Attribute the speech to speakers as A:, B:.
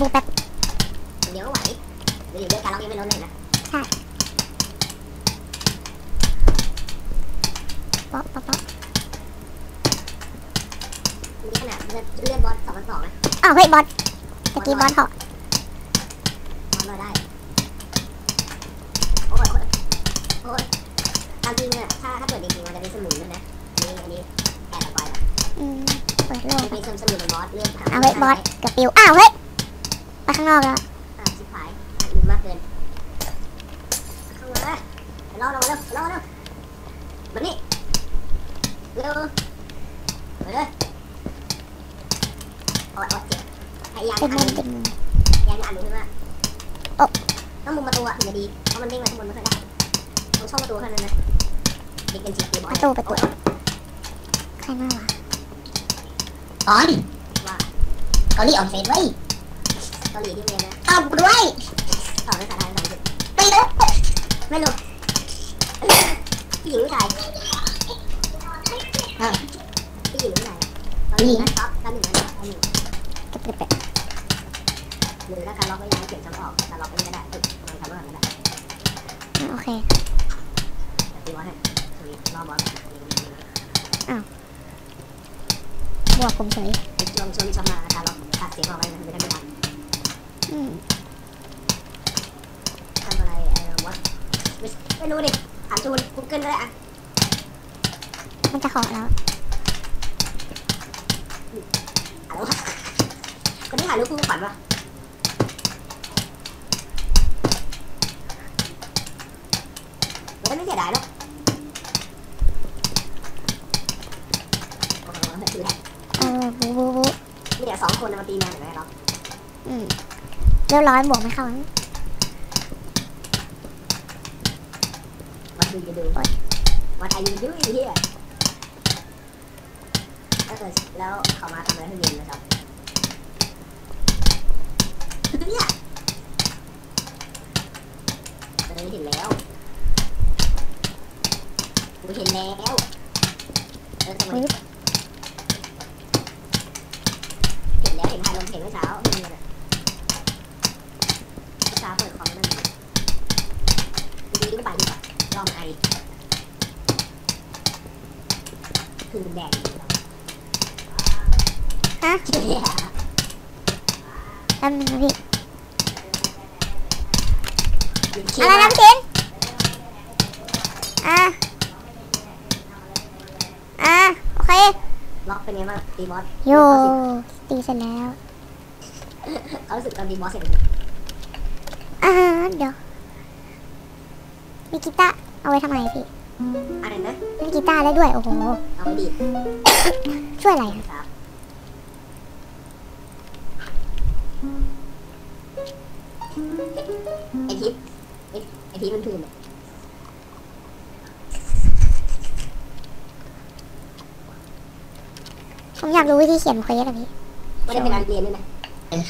A: บูแป๊บ
B: เดี๋ยวก็ไหวเดี๋ยวเดี๋ยวการล็อกยังไม่ลดเลยนะ
A: ป๊อกป๊อกป๊อก
B: นี่ขนาดเลือดเลือดบอสสองพันสองนะ
A: อ้าวเฮ้ยบอสตะกี้บอสเหาะ
B: บอสมาได้โอ้ยโอ้ยโอ้ยตามจริงอะถ้าถ้าเปิดจริงๆมันจะเป็นสมุนด้วยนะนี่อันนี้แอบสปอยล์ละ
A: อืมเปิดโลก
B: จะเป็นสมุนของบอสเลือด
A: อ้าวเฮ้ยบอสเกับปิวอ้าวเฮ้ย ไปข้างนอกแล้ว
B: อะชิบหายลืมมากเกินเข้ามาเลยรอรอเร็วรอเร็วมานี่เร็วมาเลยโอ๊ยโอ๊ยเจ็บพยายาม
A: เป็น
B: อั
A: มุ
B: น
A: มเป็นมุม
B: พยายามอันนี้ขึ้นมา
A: โอ๊ะ
B: ต้องมุมประตูอะถึงจะดีเพราะมันเด้งมาข้างบนไม่ค่อยได้ต้องช่องประตูเท่านั้นนะเด็กเป็นจีบบอ
A: ประตูประตูใครมาวะ
C: ตอน
B: ว่า
C: เกาหลีออนเฟซไว้
B: เกาหลีที่เมียนนะ
C: ตอบกูด้วย
B: สอนภาษาไทยภาษาอังกฤษ
C: ไม่รู้
B: ไม่รู้ผู้หญิงผู้ชาย
C: อะ
B: ผู้หญิงผู้ชายตอนหนึ่งนะครับตอนหนึ่งนะครับตอนหนึ่ง
A: เก็บเก็บเก็บ
B: หรือถ้าการล็อกไม่ย้ายเขียนซ้ำออกการล็อกไม่ได้เอ้ยทำไมทำไม่ได้
A: อะโอเค
B: แต่ตีบอสให้สวีรอบอส
A: บวกผมเฉย
B: ช่วงช่วงที่ชอบมาการล็อกตัดเสียงออกไปมันจะได้ไม่ดัง
A: อืม
B: ทำอะไรเออวะไม่ไม่รู้ดิถามจูนกูเกิลก็ได้อะ
A: มันจะเหาะแล้ว
B: ฮัลโหลคนที่ถ่ายรูปคู่ขวัญปะมันไม่เสียดายหรอกโอ้โหถือแหละ
A: เออบูบูบู
B: เนี่ยสองคนมาตีแมนเห็นไหมล็อก
A: อืม เรียบร้อยบวกไม่เข้านะ
B: วัดดูจะดูวัดไอยูดูไอ้เหี้ยถ้าเกิดแล้วเขามาทำอะไรให้เย็นนะครับเนี่ยเออเห็นแล้วกูเห็นแล้วเออทำไม
A: อุ๊ย
B: เห็นแล้วเห็นถ่ายลงเห็นเมื่อเช้าเห็นเลยเมื่อเช้าเปิดคอมนั่นดีดีก็ไปดี กว่าลองไอคือแดง
A: ฮะ
B: เนี่ย
A: แป๊บนึงนะพี่
B: คิด
A: อะไร
B: ว่า
A: นะพี่สินอะอะโอเค
B: ล็อกเป็นไงบ้างตีบอส
A: โยตีเสร็จแล้ว
B: เขารู้สึกตอนตีบอสเสร็จเลย
A: อ่าเดี๋ยวมีกีตาร์ เอาไว้ทำไมพี่
B: อะไรนะ
A: เล่นกีตาร์ได้ด้วยโอ้โห
B: เอาไว้ดีด
A: ช่วยอะไรอะ
B: ครับไอทิปไอไอทิปมันคืนเนี่ย
A: ผมอยากรู้วิธีเขียนเควสอะพี่
B: ไม่ได้เป็นการเรียนด้วยนะ
C: เออ